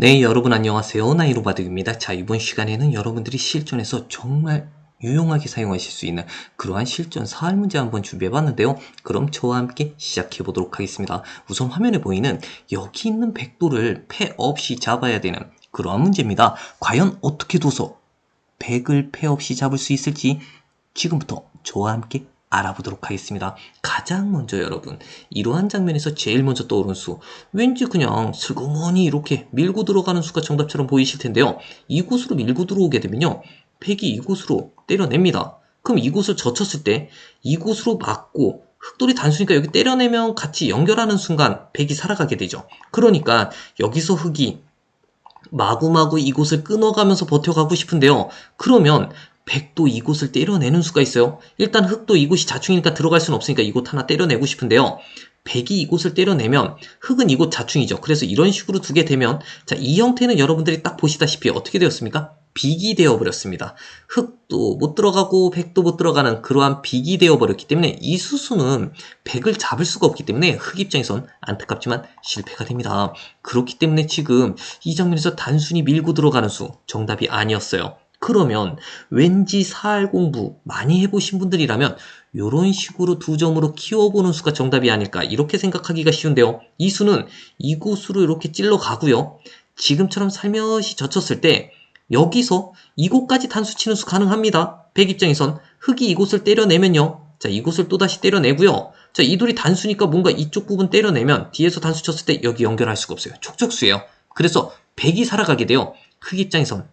네, 여러분 안녕하세요. 나이로바득입니다. 자, 이번 시간에는 여러분들이 실전에서 정말 유용하게 사용하실 수 있는 그러한 실전 사활 문제 한번 준비해 봤는데요. 그럼 저와 함께 시작해 보도록 하겠습니다. 우선 화면에 보이는 여기 있는 백도를 패 없이 잡아야 되는 그러한 문제입니다. 과연 어떻게 둬서 백을 패 없이 잡을 수 있을지 지금부터 저와 함께 알아보도록 하겠습니다. 가장 먼저 여러분, 이러한 장면에서 제일 먼저 떠오르는 수, 왠지 그냥 슬그머니 이렇게 밀고 들어가는 수가 정답처럼 보이실 텐데요. 이곳으로 밀고 들어오게 되면요. 백이 이곳으로 때려냅니다. 그럼 이곳을 젖혔을 때 이곳으로 맞고 흑돌이 단수니까 여기 때려내면 같이 연결하는 순간 백이 살아가게 되죠. 그러니까 여기서 흑이 마구마구 이곳을 끊어가면서 버텨가고 싶은데요. 그러면 백도 이곳을 때려내는 수가 있어요. 일단 흑도 이곳이 자충이니까 들어갈 수는 없으니까 이곳 하나 때려내고 싶은데요. 백이 이곳을 때려내면 흑은 이곳 자충이죠. 그래서 이런 식으로 두게 되면 자, 이 형태는 여러분들이 딱 보시다시피 어떻게 되었습니까? 빅이 되어버렸습니다. 흑도 못 들어가고 백도 못 들어가는 그러한 빅이 되어버렸기 때문에 이 수수는 백을 잡을 수가 없기 때문에 흑 입장에선 안타깝지만 실패가 됩니다. 그렇기 때문에 지금 이 장면에서 단순히 밀고 들어가는 수 정답이 아니었어요. 그러면 왠지 사할 공부 많이 해보신 분들이라면 이런 식으로 두 점으로 키워보는 수가 정답이 아닐까 이렇게 생각하기가 쉬운데요. 이 수는 이곳으로 이렇게 찔러 가고요. 지금처럼 살며시 젖혔을 때 여기서 이곳까지 단수 치는 수 가능합니다. 백 입장에선 흙이 이곳을 때려내면요. 자, 이곳을 또다시 때려내고요. 자, 이 돌이 단수니까 뭔가 이쪽 부분 때려내면 뒤에서 단수 쳤을 때 여기 연결할 수가 없어요. 촉촉수예요. 그래서 백이 살아가게 돼요. 흙 입장에선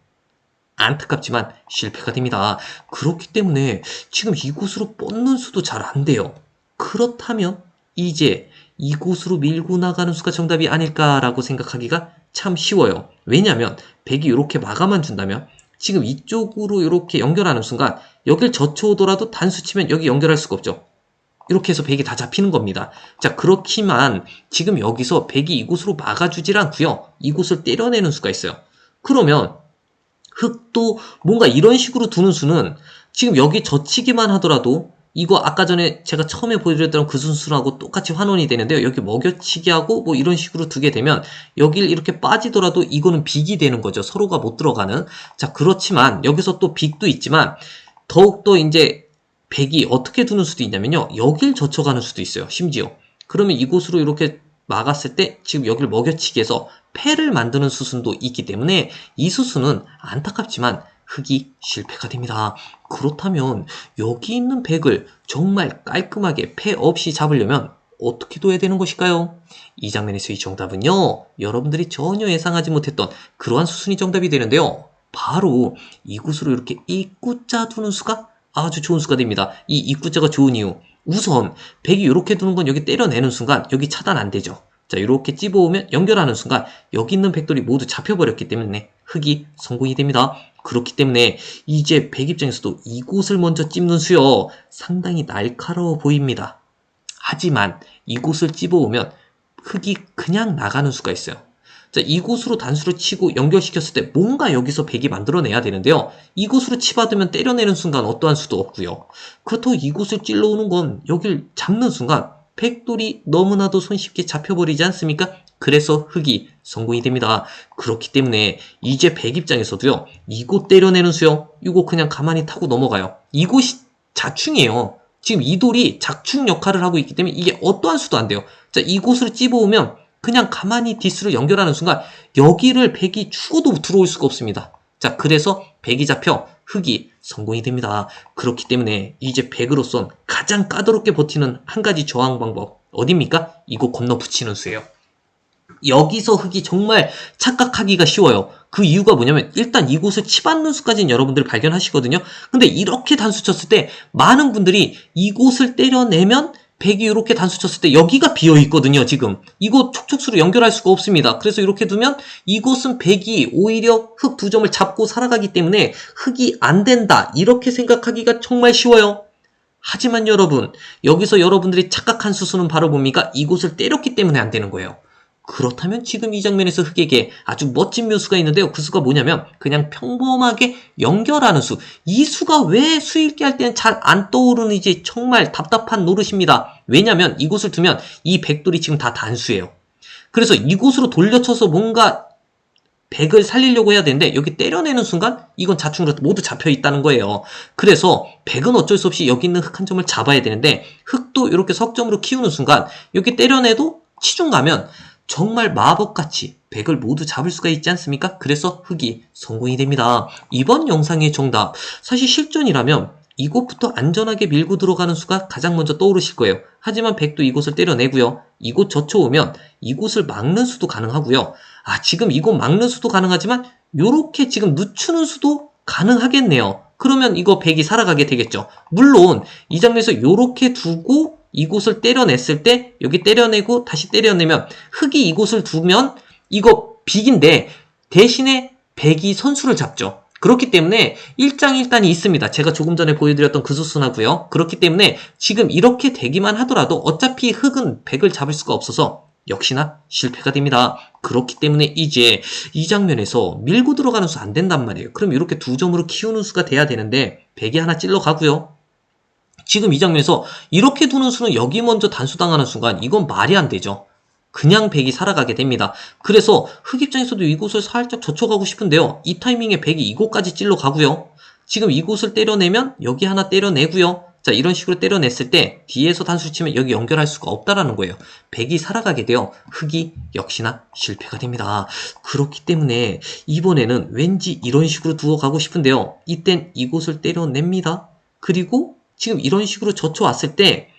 안타깝지만 실패가 됩니다. 그렇기 때문에 지금 이곳으로 뻗는 수도 잘 안 돼요. 그렇다면 이제 이곳으로 밀고 나가는 수가 정답이 아닐까라고 생각하기가 참 쉬워요. 왜냐하면 백이 이렇게 막아만 준다면 지금 이쪽으로 이렇게 연결하는 순간 여길 젖혀오더라도 단수 치면 여기 연결할 수가 없죠. 이렇게 해서 백이 다 잡히는 겁니다. 자, 그렇지만 지금 여기서 백이 이곳으로 막아주질 않고요. 이곳을 때려내는 수가 있어요. 그러면 흙도 뭔가 이런 식으로 두는 수는 지금 여기 젖히기만 하더라도 이거 아까 전에 제가 처음에 보여드렸던 그 순수하고 똑같이 환원이 되는데요. 여기 먹여치기 하고 뭐 이런 식으로 두게 되면 여길 이렇게 빠지더라도 이거는 빅이 되는 거죠. 서로가 못 들어가는. 자, 그렇지만 여기서 또 빅도 있지만 더욱더 이제 백이 어떻게 두는 수도 있냐면요. 여길 젖혀가는 수도 있어요. 심지어. 그러면 이곳으로 이렇게 막았을 때 지금 여기를 먹여치기 해서 패를 만드는 수순도 있기 때문에 이 수순은 안타깝지만 흑이 실패가 됩니다. 그렇다면 여기 있는 백을 정말 깔끔하게 패 없이 잡으려면 어떻게 둬야 되는 것일까요? 이 장면에서의 정답은요. 여러분들이 전혀 예상하지 못했던 그러한 수순이 정답이 되는데요. 바로 이곳으로 이렇게 입구자 두는 수가 아주 좋은 수가 됩니다. 이 입구자가 좋은 이유. 우선 백이 이렇게 두는 건 여기 때려내는 순간 여기 차단 안 되죠. 자 이렇게 찝어오면 연결하는 순간 여기 있는 백돌이 모두 잡혀버렸기 때문에 흑이 성공이 됩니다. 그렇기 때문에 이제 백 입장에서도 이곳을 먼저 찝는 수요 상당히 날카로워 보입니다. 하지만 이곳을 찝어오면 흑이 그냥 나가는 수가 있어요. 자, 이곳으로 단수를 치고 연결시켰을 때 뭔가 여기서 백이 만들어내야 되는데요. 이곳으로 치받으면 때려내는 순간 어떠한 수도 없고요. 그렇다고 이곳을 찔러오는 건 여길 잡는 순간 백돌이 너무나도 손쉽게 잡혀버리지 않습니까? 그래서 흑이 성공이 됩니다. 그렇기 때문에 이제 백 입장에서도요. 이곳 때려내는 수요. 이거 그냥 가만히 타고 넘어가요. 이곳이 자충이에요. 지금 이 돌이 작충 역할을 하고 있기 때문에 이게 어떠한 수도 안 돼요. 자, 이곳으로 찝어오면 그냥 가만히 디스를 연결하는 순간 여기를 백이 죽어도 들어올 수가 없습니다. 자, 그래서 백이 잡혀 흑이 성공이 됩니다. 그렇기 때문에 이제 백으로선 가장 까다롭게 버티는 한 가지 저항 방법 어딥니까? 이거 건너 붙이는 수예요. 여기서 흑이 정말 착각하기가 쉬워요. 그 이유가 뭐냐면 일단 이곳을 치받는 수까지는 여러분들 발견하시거든요. 근데 이렇게 단수 쳤을 때 많은 분들이 이곳을 때려내면 백이 이렇게 단수 쳤을 때 여기가 비어 있거든요, 지금. 이거 촉촉수로 연결할 수가 없습니다. 그래서 이렇게 두면 이곳은 백이 오히려 흙 두 점을 잡고 살아가기 때문에 흙이 안 된다. 이렇게 생각하기가 정말 쉬워요. 하지만 여러분, 여기서 여러분들이 착각한 수수는 바로 뭡니까? 이곳을 때렸기 때문에 안 되는 거예요. 그렇다면 지금 이 장면에서 흑에게 아주 멋진 묘수가 있는데요. 그 수가 뭐냐면 그냥 평범하게 연결하는 수. 이 수가 왜 수읽기 할 때는 잘 안 떠오르는지 정말 답답한 노릇입니다. 왜냐면 이곳을 두면 이 백돌이 지금 다 단수예요. 그래서 이곳으로 돌려쳐서 뭔가 백을 살리려고 해야 되는데 여기 때려내는 순간 이건 자충으로 모두 잡혀 있다는 거예요. 그래서 백은 어쩔 수 없이 여기 있는 흑 한 점을 잡아야 되는데 흑도 이렇게 석점으로 키우는 순간 여기 때려내도 치중 가면 정말 마법같이 백을 모두 잡을 수가 있지 않습니까? 그래서 흑이 성공이 됩니다. 이번 영상의 정답 사실 실전이라면 이곳부터 안전하게 밀고 들어가는 수가 가장 먼저 떠오르실 거예요. 하지만 백도 이곳을 때려내고요. 이곳 젖혀오면 이곳을 막는 수도 가능하고요. 아 지금 이곳 막는 수도 가능하지만 요렇게 지금 늦추는 수도 가능하겠네요. 그러면 이거 백이 살아가게 되겠죠. 물론 이 장면에서 요렇게 두고 이곳을 때려냈을 때 여기 때려내고 다시 때려내면 흑이 이곳을 두면 이거 빅인데 대신에 백이 선수를 잡죠. 그렇기 때문에 일장일단이 있습니다. 제가 조금 전에 보여드렸던 그 수순하고요. 그렇기 때문에 지금 이렇게 되기만 하더라도 어차피 흑은 백을 잡을 수가 없어서 역시나 실패가 됩니다. 그렇기 때문에 이제 이 장면에서 밀고 들어가는 수 안 된단 말이에요. 그럼 이렇게 두 점으로 키우는 수가 돼야 되는데 백이 하나 찔러 가고요. 지금 이 장면에서 이렇게 두는 수는 여기 먼저 단수당하는 순간 이건 말이 안 되죠. 그냥 백이 살아가게 됩니다. 그래서 흑 입장에서도 이곳을 살짝 젖혀가고 싶은데요. 이 타이밍에 백이 이곳까지 찔러 가고요. 지금 이곳을 때려내면 여기 하나 때려내고요. 자 이런 식으로 때려냈을 때 뒤에서 단수를 치면 여기 연결할 수가 없다라는 거예요. 백이 살아가게 되어 흑이 역시나 실패가 됩니다. 그렇기 때문에 이번에는 왠지 이런 식으로 두어 가고 싶은데요. 이땐 이곳을 때려냅니다. 그리고 지금 이런 식으로 젖혀왔을 때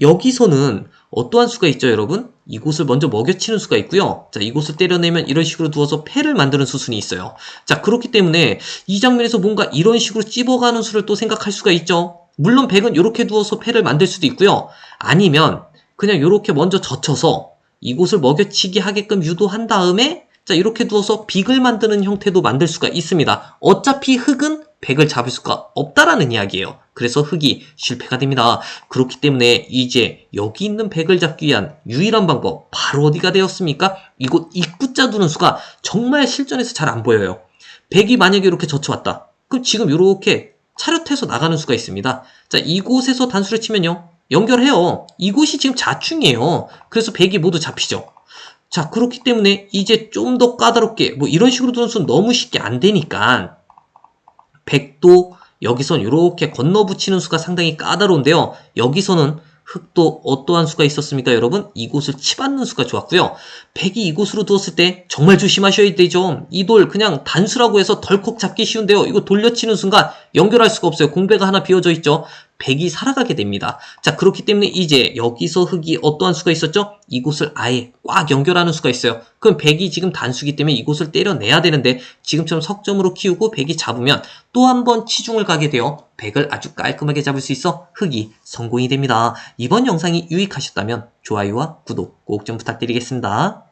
여기서는 어떠한 수가 있죠, 여러분? 이곳을 먼저 먹여치는 수가 있고요. 자, 이곳을 때려내면 이런 식으로 두어서 패를 만드는 수순이 있어요. 자, 그렇기 때문에 이 장면에서 뭔가 이런 식으로 찝어가는 수를 또 생각할 수가 있죠. 물론 백은 이렇게 두어서 패를 만들 수도 있고요. 아니면 그냥 이렇게 먼저 젖혀서 이곳을 먹여치기 하게끔 유도한 다음에 자, 이렇게 두어서 빅을 만드는 형태도 만들 수가 있습니다. 어차피 흑은 백을 잡을 수가 없다라는 이야기예요. 그래서 흑이 실패가 됩니다. 그렇기 때문에 이제 여기 있는 백을 잡기 위한 유일한 방법 바로 어디가 되었습니까? 이곳 입구자 두는 수가 정말 실전에서 잘 안 보여요. 백이 만약에 이렇게 젖혀왔다. 그럼 지금 이렇게 차렷해서 나가는 수가 있습니다. 자, 이곳에서 단수를 치면요. 연결해요. 이곳이 지금 자충이에요. 그래서 백이 모두 잡히죠. 자, 그렇기 때문에 이제 좀 더 까다롭게 뭐 이런 식으로 수는 너무 쉽게 안 되니까 백도 여기선 이렇게 건너 붙이는 수가 상당히 까다로운데요. 여기서는 흑도 어떠한 수가 있었습니까, 여러분? 이곳을 치받는 수가 좋았고요. 백이 이곳으로 두었을 때 정말 조심하셔야 되죠. 이 돌 그냥 단수라고 해서 덜컥 잡기 쉬운데요. 이거 돌려치는 순간 연결할 수가 없어요. 공배가 하나 비어져 있죠. 백이 살아가게 됩니다. 자, 그렇기 때문에 이제 여기서 흑이 어떠한 수가 있었죠? 이곳을 아예 꽉 연결하는 수가 있어요. 그럼 백이 지금 단수기 때문에 이곳을 때려내야 되는데 지금처럼 석점으로 키우고 백이 잡으면 또 한 번 치중을 가게 되어 백을 아주 깔끔하게 잡을 수 있어 흑이 성공이 됩니다. 이번 영상이 유익하셨다면 좋아요와 구독 꼭 좀 부탁드리겠습니다.